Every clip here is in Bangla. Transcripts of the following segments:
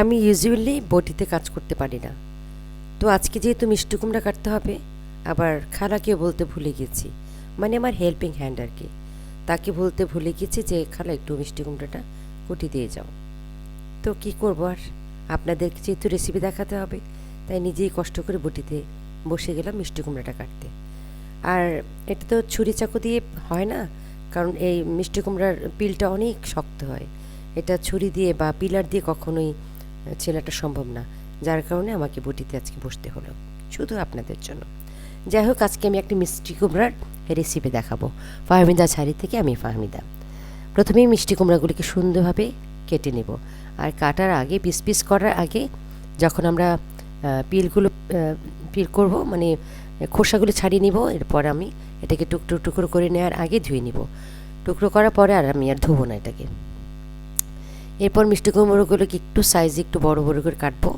আমি ইউজুয়ালি বটিতে কাজ করতে পারি না। তো আজকে যেহেতু মিষ্টি কুমড়া কাটতে হবে, আবার খালাকেও বলতে ভুলে গেছি। মানে আমার হেল্পিং হ্যান্ড আর কি। তাকে বলতে ভুলে গেছি যে, খালা, একটু মিষ্টি কুমড়াটা কুটি দিয়ে যাও। তো কি করব আর? আপনাদেরকে যেহেতু রেসিপি দেখাতে হবে, তাই নিজেই কষ্ট করে বটিতে বসে গেলাম মিষ্টি কুমড়াটা কাটতে। আর এটা তো ছুরি চাকু দিয়ে হয় না, কারণ এই মিষ্টি কুমড়ার পিলটা অনেক শক্ত হয়। এটা ছুরি দিয়ে বা পিলার দিয়ে কখনোই ছেলেটা সম্ভব না। যার কারণে আমাকে বটিতে আজকে বসতে হলো। শুধু আপনাদের জন্য। যাই হোক, আজকে আমি একটা মিষ্টি কুমড়ার রেসিপি দেখাবো। ফাহমিদা ছাড়ি থেকে আমি ফাহমিদা। প্রথমেই মিষ্টি কুমড়াগুলিকে সুন্দরভাবে কেটে নেব। আর কাটার আগে, পিস পিস করার আগে যখন আমরা পিলগুলো পিল করব মানে খোসাগুলো ছাড়িয়ে নিব, এরপর আমি এটাকে টুকরো টুকরো করে নেওয়ার আগে ধুয়ে নিব। টুকরো করার পরে আর আমি আর ধুবো না এটাকে। এরপর মিষ্টি কুমড়োগুলোকে একটু সাইজ একটু বড় বড় করে কাটবো।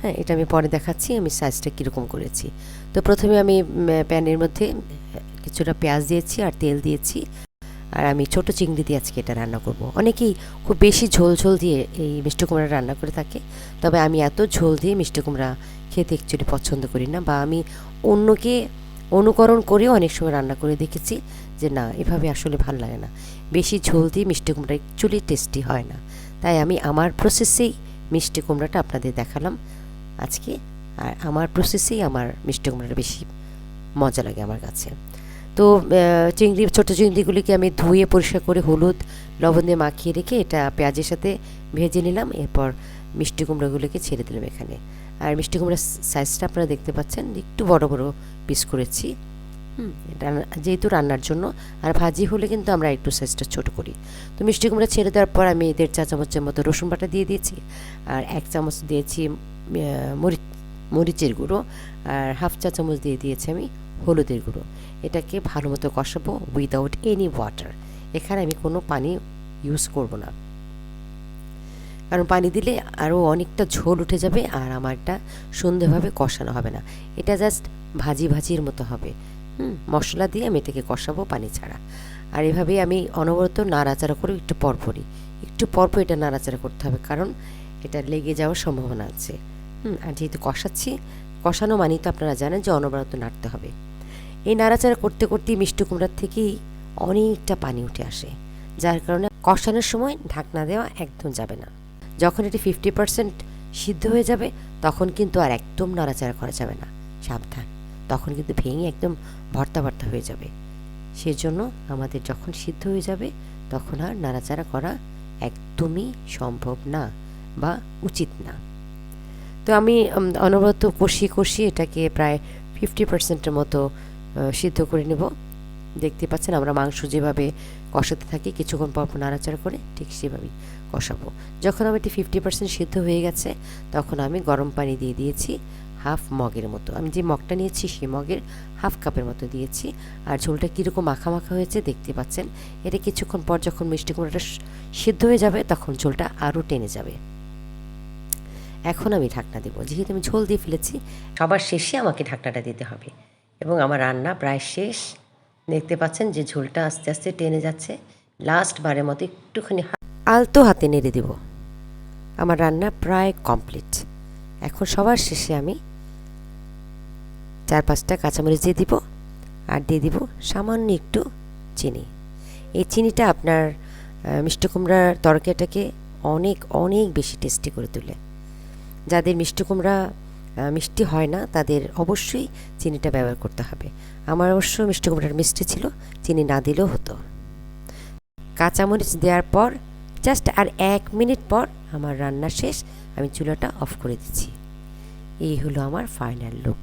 হ্যাঁ এটা আমি পরে দেখাচ্ছি, আমি সাইজটা কীরকম করেছি। তো প্রথমে আমি প্যানের মধ্যে কিছুটা পেঁয়াজ দিয়েছি আর তেল দিয়েছি। আর আমি ছোট চিংড়ি দিয়ে আজকে এটা রান্না করব। অনেকেই খুব বেশি ঝোল ঝোল দিয়ে এই মিষ্টি কুমড়া রান্না করে থাকে, তবে আমি এত ঝোল দিয়ে মিষ্টি কুমড়া খেতে অ্যাকচুয়ালি পছন্দ করি না বা আমি অন্যকে অনুকরণ করেও অনেক সময় রান্না করে দেখেছি যে না, এভাবে আসলে ভালো লাগে না। বেশি ঝোল দিয়ে মিষ্টি কুমড়া অ্যাকচুয়ালি টেস্টি হয় না। তাই আমি আমার প্রসেসেই মিষ্টি কুমড়াটা আপনাদের দেখালাম আজকে। আর আমার প্রসেসেই আমার মিষ্টি কুমড়াটা বেশি মজা লাগে আমার কাছে। তো চিংড়ি, ছোটো চিংড়িগুলিকে আমি ধুয়ে পরিষ্কার করে হলুদ, লবণ দিয়ে মাখিয়ে রেখে এটা পেঁয়াজের সাথে ভেজে নিলাম। এরপর মিষ্টি কুমড়োগুলোকে ছেড়ে দিলাম এখানে। আর মিষ্টি কুমড়ার সাইজটা আপনারা দেখতে পাচ্ছেন, একটু বড় বড় পিস করেছি। যেহেতু রান্নার জন্য, আর ভাজি হলে কিন্তু আমরা একটু সাইজটা ছোট করি। তো মিষ্টি কুমড়া ছেড়ে দেওয়ার পর আমি দেড় চা চামচের মতো রসুন বাটা দিয়ে দিয়েছি, আর এক চামচ দিয়েছি মরিচ মরিচের গুঁড়ো, আর হাফ চা চামচ দিয়ে দিয়েছি আমি হলুদের গুঁড়ো। এটাকে ভালো মতো কষাবো উইদাউট এনি ওয়াটার এখানে আমি কোনো পানি ইউজ করব না। কারণ পানি দিলে আরও অনেকটা ঝোল উঠে যাবে, আর আমারটা সুন্দরভাবে কষানো হবে না। এটা জাস্ট ভাজি ভাজির মতো হবে। হুম, মশলা দিয়ে আমি এটাকে কষাবো পানি ছাড়া। আর এভাবেই আমি অনবরত নাড়াচাড়া করে একটু পরপরই একটু পরপর এটা নাড়াচাড়া করতে হবে, কারণ এটা লেগে যাওয়ার সম্ভাবনা আছে। হুম, আর যেহেতু কষাচ্ছি, কষানো মানেই তো আপনারা জানেন যে অনবরত নাড়তে হবে। এই নাড়াচাড়া করতে করতেই মিষ্টি কুমড়ার থেকেই অনেকটা পানি উঠে আসে, যার কারণে কষানোর সময় ঢাকনা দেওয়া একদম যাবে না। যখন এটি ফিফটি পার্সেন্ট সিদ্ধ হয়ে যাবে, তখন কিন্তু আর একদম নাড়াচাড়া করা যাবে না। সাবধান। তখন কিন্তু ভেঙে একদম ভর্তা ভর্তা হয়ে যাবে। সেজন্য আমাদের যখন সিদ্ধ হয়ে যাবে, তখন আর নাড়াচাড়া করা একদমই সম্ভব না বা উচিত না। তো আমি অনবরত কষিয়ে কষিয়ে এটাকে প্রায় ফিফটি পার্সেন্টের মতো সিদ্ধ করে নেব। দেখতে পাচ্ছেন আমরা মাংস যেভাবে কষাতে থাকি, কিছুক্ষণ পর পর নাড়াচাড়া করে ঠিক সেভাবেই কষাবো। যখন আমার এটি ফিফটি পার্সেন্ট সিদ্ধ হয়ে গেছে, তখন আমি গরম পানি দিয়ে দিয়েছি। হাফ মগের মতো। আমি যে মগটা নিয়েছি, সেই মগের হাফ কাপের মতো দিয়েছি। আর ঝোলটা কীরকম মাখা মাখা হয়েছে দেখতে পাচ্ছেন। এটা কিছুক্ষণ পর যখন মিষ্টি কুমড়োটা সিদ্ধ হয়ে যাবে, তখন ঝোলটা আরও টেনে যাবে। এখন আমি ঢাকনা দেবো। যেহেতু আমি ঝোল দিয়ে ফেলেছি, সবার শেষে আমাকে ঢাকনাটা দিতে হবে। এবং আমার রান্না প্রায় শেষ। দেখতে পাচ্ছেন যে ঝোলটা আস্তে আস্তে টেনে যাচ্ছে। লাস্ট বারের মতো একটুখানি আলতো হাতে নেড়ে দেব। আমার রান্না প্রায় কমপ্লিট। এখন সবার শেষে আমি চার পাঁচটা কাঁচামরিচ দিয়ে দিব আর দিয়ে দিব সামান্য একটু চিনি। এই চিনিটা আপনার মিষ্টি কুমড়ার তরকারিটাকে অনেক অনেক বেশি টেস্টি করে তোলে। যাদের মিষ্টি কুমড়া মিষ্টি হয় না, তাদের অবশ্যই চিনিটা ব্যবহার করতে হবে। আমার অবশ্য মিষ্টি কুমড়ার মিষ্টি ছিল, চিনি না দিলেও হতো। কাঁচামরিচ দেওয়ার পর জাস্ট আর এক মিনিট পর আমার রান্না শেষ, আমি চুলাটা অফ করে দিচ্ছি। এই হলো আমার ফাইনাল লুক